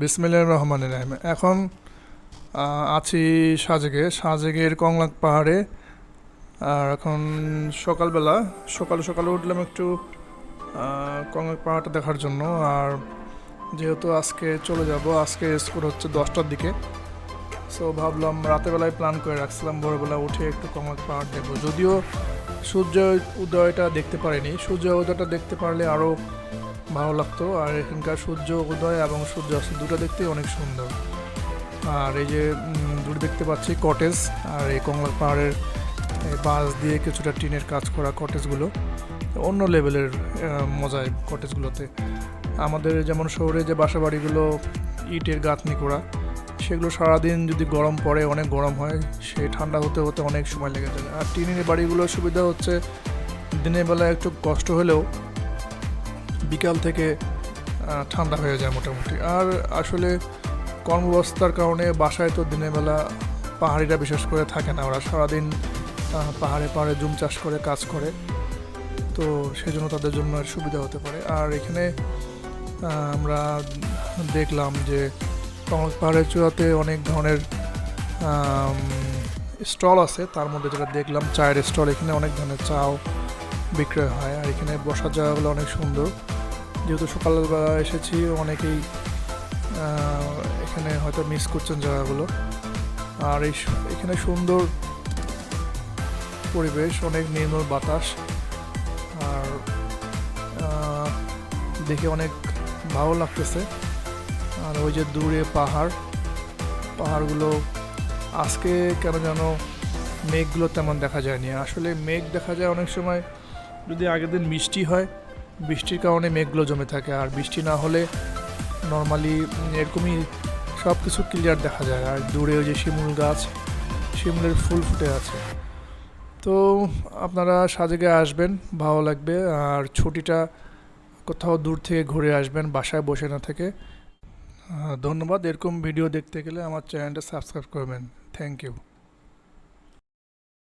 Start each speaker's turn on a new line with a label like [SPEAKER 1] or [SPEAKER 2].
[SPEAKER 1] বিসমিল্লাহির রহমানির রহিম। এখন আছি সাজেকে। সাজেকের কংলাক পাহাড়ে। আর এখন সকালবেলা, সকালে সকালে উঠলাম একটু কংলাক পাহাড়টা দেখার জন্য। আর যেহেতু আজকে চলে যাব, আজকে স্কুল হচ্ছে দশটার দিকে। সো ভাবলাম রাতেবেলায় প্ল্যান করে রাখছিলাম, ভোরবেলা উঠে একটু কংলাক পাহাড় দেখব। যদিও সূর্য উদয়টা দেখতে পারিনি। সূর্য উদয়টা দেখতে পারলে আরও ভালো লাগতো। আর এখানকার সূর্য, উদয় এবং সূর্য অস্ত দুটো দেখতে অনেক সুন্দর। আর এই যে দূরে দেখতে পাচ্ছি কটেজ আর এই কংলাক পাহাড়ের বাঁশ দিয়ে কিছুটা টিনের কাজ করা কটেজগুলো অন্য লেভেলের মজায় কটেজগুলোতে আমাদের যেমন শহরে যে বাসা বাড়িগুলো ইটের গাঁথনি করা, সেগুলো সারাদিন যদি গরম পড়ে, অনেক গরম হয় সে ঠান্ডা হতে হতে অনেক সময় লেগে যায়। আর টিনের বাড়িগুলোর সুবিধা হচ্ছে, দিনের বেলা একটু কষ্ট হলেও বিকাল থেকে ঠান্ডা হয়ে যায় মোটামুটি। আর আসলে কর্মব্যবস্থার কারণে বাসায় তো দিনের বেলা পাহাড়িরা বিশেষ করে থাকে না। ওরা সারাদিন পাহাড়ে পাহাড়ে জুম চাষ করে, কাজ করে। তো সেই জন্য তাদের জন্য সুবিধা হতে পারে। আর এখানে আমরা দেখলাম যে কমল পাহাড়ের চূড়াতে অনেক ধরনের স্টল আছে। তার মধ্যে যেটা দেখলাম, চায়ের স্টল। এখানে অনেক ধরনের চাও বিক্রয় হয়। আর এখানে বসার জায়গাগুলো অনেক সুন্দর। যেহেতু সকালবেলা এসেছি, অনেকেই এখানে হয়তো মিস করছেন জায়গাগুলো। আর এই এখানে সুন্দর পরিবেশ, অনেক নির্মল বাতাস। আর দেখে অনেক ভালো লাগতেছে। আর ওই যে দূরে পাহাড়, পাহাড়গুলো, আজকে কেন যেন মেঘগুলো তেমন দেখা যায়নি। আসলে মেঘ দেখা যায় অনেক সময় যদি আগের দিন মিষ্টি হয় বৃষ্টির কারণে মেঘগুলো জমে থাকে আর বৃষ্টি না হলে নর্মালি এরকমই সব কিছু ক্লিয়ার দেখা যায়। আর দূরে ওই যে শিমুল গাছ, শিমুলের ফুল ফুটে আছে। তো আপনারা সাজেকে আসবেন, ভালো লাগবে। আর ছুটিটা কোথাও দূর থেকে ঘুরে আসবেন, বাসায় বসে না থেকে। ধন্যবাদ। এরকম ভিডিও দেখতে গেলে আমার চ্যানেলটা সাবস্ক্রাইব করবেন। Thank you